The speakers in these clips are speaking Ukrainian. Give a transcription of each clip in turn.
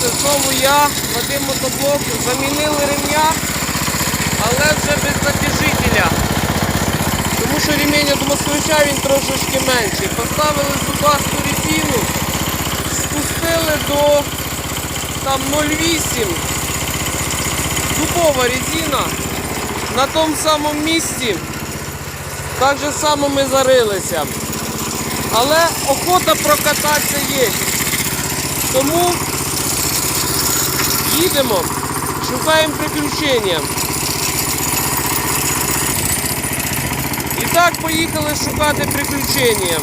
Дивіться, знову я, Вадим мотоблок, замінили ремня, але вже без натяжителя. Тому що ремінь від москвича він трошечки менший. Поставили зубасту резину, спустили до там 0,8. Дубова резина. На тому самому місці. Так же само ми зарилися. Але охота прокататися є. Тому їдемо, шукаємо приключення. І так поїхали шукати приключення.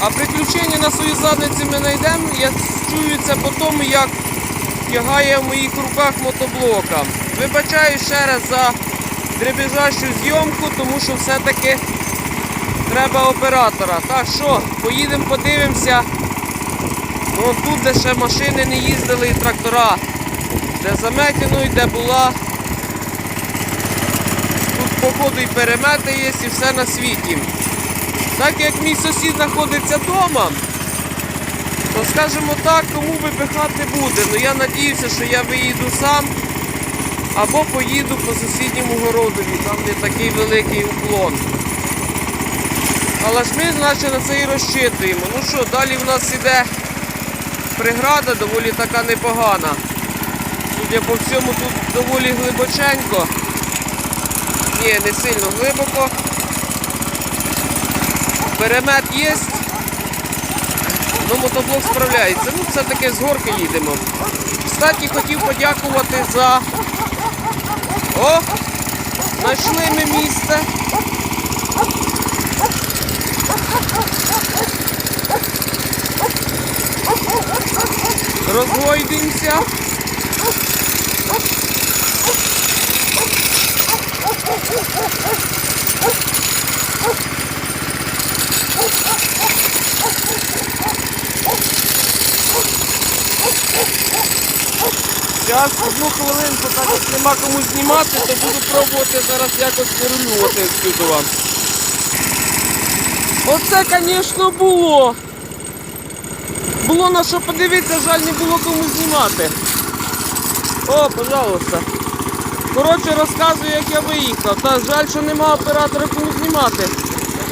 А приключення на свою задницю ми знайдемо. Я чую це по тому, як тягає в моїх руках мотоблока. Вибачаю ще раз за дребіжащу зйомку, тому що все-таки треба оператора. Так що, поїдемо подивимося. Ну, тут, де ще машини не їздили і трактора, де заметено і де була. Тут походу і перемети є, і все на світі. Так як мій сусід знаходиться вдома, то скажімо так, кому випихати буде. Ну я надіюся, що я виїду сам або поїду по сусідньому городові, там де такий великий уклон. Але ж ми, значить, на це і розчитуємо. Ну що, далі в нас іде преграда доволі така непогана. Судя по всьому, тут доволі глибоченько. Ні, не сильно глибоко. Перемет є. Ну, мотоблок справляється. Ну, все-таки з горки їдемо. Кстати, хотів подякувати за... О! Знайшли ми місце. Розгойдимося. Зараз одну хвилинку, так як нема кому знімати, то буду пробувати зараз якось вирулювати відсюди вам. Оце, звісно, було. Було на що подивитися, жаль, не було кому знімати. О, пожалуйста. Коротше, розказую, як я виїхав. Та жаль, що нема оператора кому знімати.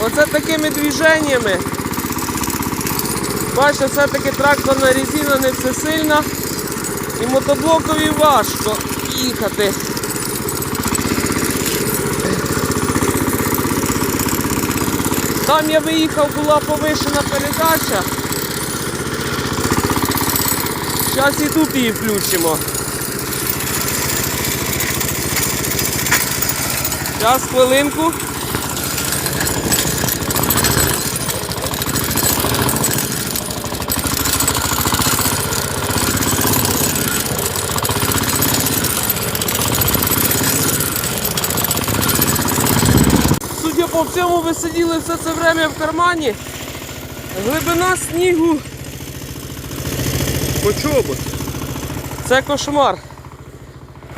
Оце такими движеннями. Бачите, все-таки тракторна резина не всесильна. І мотоблокові важко їхати. Там я виїхав, була повишена передача. Зараз і тут її включимо. Зараз хвилинку. Судя по всьому, ви сиділи все це время в кармані. Глибина снігу. По чобот. Це кошмар.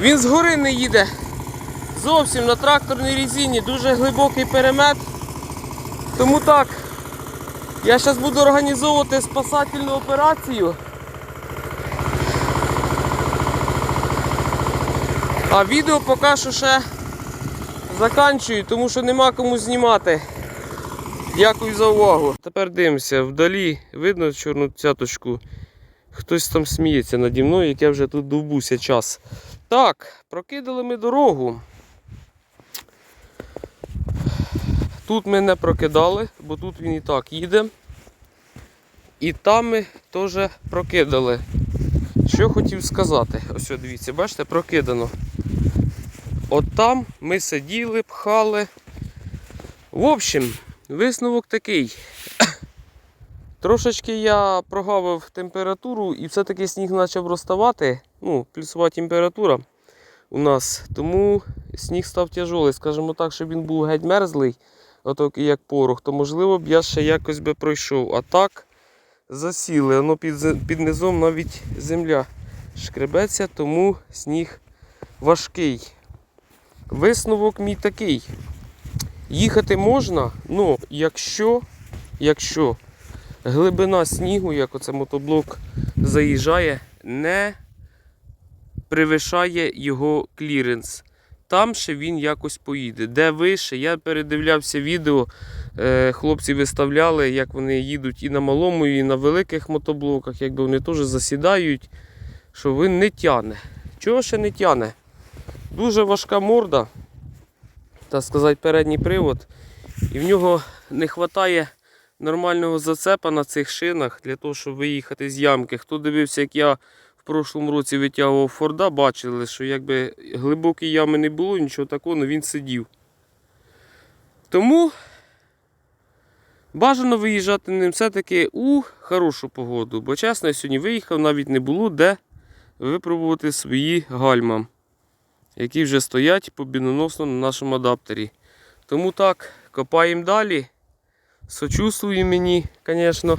Він згори не їде. Зовсім на тракторній резині дуже глибокий перемет. Тому так, я зараз буду організовувати спасательну операцію. А відео поки що ще заканчую, тому що нема кому знімати. Дякую за увагу. Тепер дивимося, вдалі видно чорну цяточку. Хтось там сміється наді мною, як я вже тут довбуся час. Так, прокидали ми дорогу. Тут ми не прокидали, бо тут він і так їде. І там ми теж прокидали. Що хотів сказати? Ось, дивіться, бачите, прокидано. От там ми сиділи, пхали. В общем, висновок такий. Трошечки я прогавив температуру і все-таки сніг почав розставати. Ну, плюсова температура у нас. Тому сніг став тяжелий. Скажімо так, щоб він був геть мерзлий, отак як порох, то можливо б я ще якось би пройшов. А так засіли. Воно під, під низом навіть земля шкребеться, тому сніг важкий. Висновок мій такий. Їхати можна, але якщо, якщо глибина снігу, як оце мотоблок заїжджає, не перевищає його кліренс. Там ще він якось поїде. Де вище, я передивлявся відео, е, хлопці виставляли, як вони їдуть і на малому, і на великих мотоблоках, якби вони теж засідають, що він не тяне. Чого ще не тяне? Дуже важка морда, так сказати, передній привод. І в нього не вистачає нормального зацепа на цих шинах для того, щоб виїхати з ямки. Хто дивився, як я в прошлому році витягував Форда, бачили, що якби глибокої ями не було, нічого такого, але він сидів. Тому бажано виїжджати ним все-таки у хорошу погоду. Бо чесно, я сьогодні виїхав, навіть не було де випробувати свої гальма, які вже стоять побідоносно на нашому адаптері. Тому так, копаємо далі. Сочувствую мені, звісно.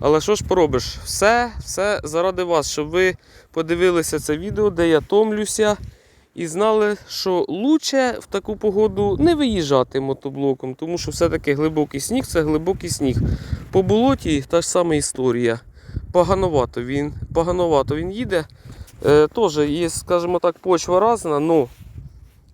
Але що ж поробиш? Все, все заради вас, щоб ви подивилися це відео, де я томлюся, і знали, що лучше в таку погоду не виїжджати мотоблоком, тому що все-таки глибокий сніг це глибокий сніг. По болоті та ж сама історія. Погановато він, погановато він їде. Е, Теж є, скажімо так, почва різна, але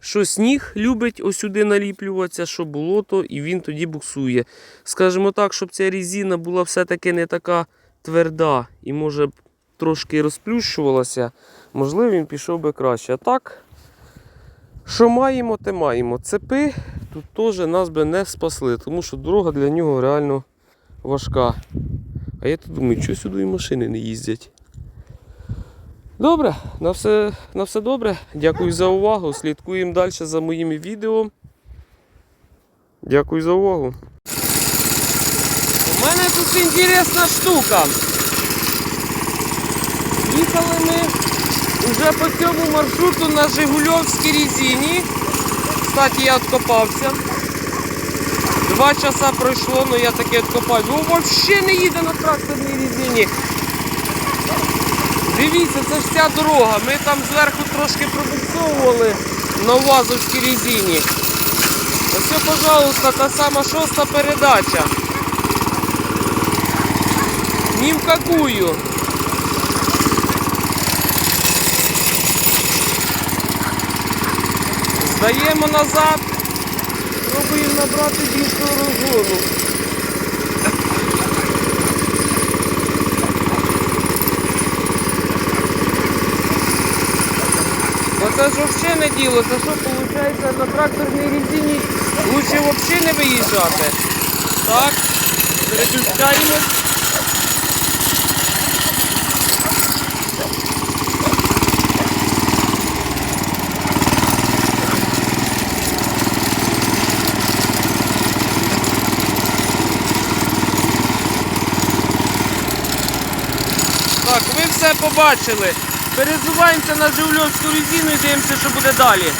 що сніг любить ось сюди наліплюватися, що болото, і він тоді буксує. Скажімо так, щоб ця різина була все-таки не така тверда і може б трошки розплющувалася, можливо, він пішов би краще. А так, що маємо, те маємо. Цепи тут теж нас би не спасли, тому що дорога для нього реально важка. А я тут думаю, що сюди і машини не їздять. Добре, на все, на все добре. Дякую за увагу. Слідкуємо далі за моїми відео. Дякую за увагу. У мене тут інтересна штука. Їхали ми вже по цьому маршруту на Жигульовській резині. Кстати, я откопався. Два часа пройшло, але я таки откопав. Ну взагалі не їде на тракторній. Дивіться, це ж ця дорога. Ми там зверху трошки пробуксовували на УАЗовській резині. Ось, пожалуйста, та сама шоста передача. Ні в какую. Здаємо назад. Пробуємо набрати більшого розгону. Це ж взагалі не діло. Це що виходить на тракторній резині лучше взагалі не виїжджати. Так, переключаємо. Так, ви все побачили. Перезуваємося на Жигульовську резину і дивимося, що буде далі.